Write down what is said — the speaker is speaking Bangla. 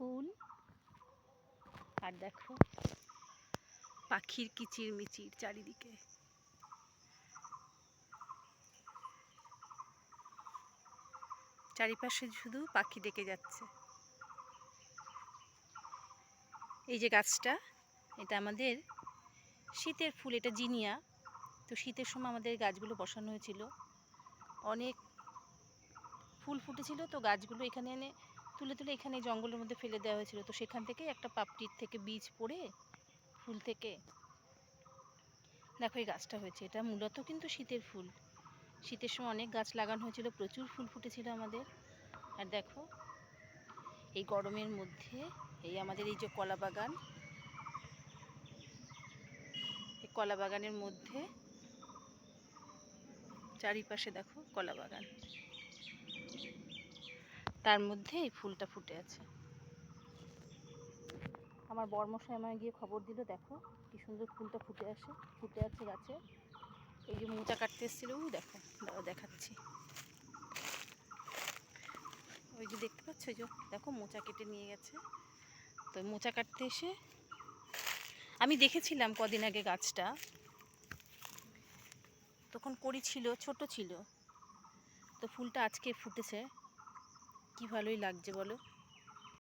ফুল আর দেখো, পাখির কিচির মিচির চারিদিকে। চারিপাশে শুধু পাখি ডেকে যাচ্ছে। এই যে গাছটা, এটা আমাদের শীতের ফুল, এটা জিনিয়া। তো শীতের সময় আমাদের গাছগুলো বসানো হয়েছিল। অনেক ফুল ফুটেছিল, তো গাছগুলো এখানে এনে তুলে তুলে এখানে জঙ্গলের মধ্যে ফেলে দেওয়া হয়েছিল। তো সেখান থেকে একটা পাপড়ির থেকে বীজ পড়ে ফুল থেকে। দেখো এই গাছটা হয়েছে। এটা মূলত কিন্তু শীতের ফুল। শীতের সময় অনেক গাছ লাগানো হয়েছিল, প্রচুর ফুল ফুটেছিল আমাদের। আর দেখো, এই গরমের মধ্যে এই আমাদের এই যে কলা বাগান, এই কলা বাগানের মধ্যে চারিপাশে দেখো কলা বাগান। তার মধ্যে এই ফুলটা ফুটে আছে। আমার বর্মশাই আমায় গিয়ে খবর দিল, দেখো কি সুন্দর ফুলটা ফুটে আসে, ফুটে আছে গাছে। এই যে মোচা কাটতে এসেছিল ওই দেখো, দাদা দেখাচ্ছি। ওই যে দেখতে পাচ্ছ যে দেখো মোচা কেটে নিয়ে গেছে। তো মোচা কাটতে এসে আমি দেখেছিলাম কদিন আগে গাছটা। তখন করি ছিল, ছোট ছিল। তো ফুলটা আজকে ফুটেছে। কি ভালোই লাগছে বলো?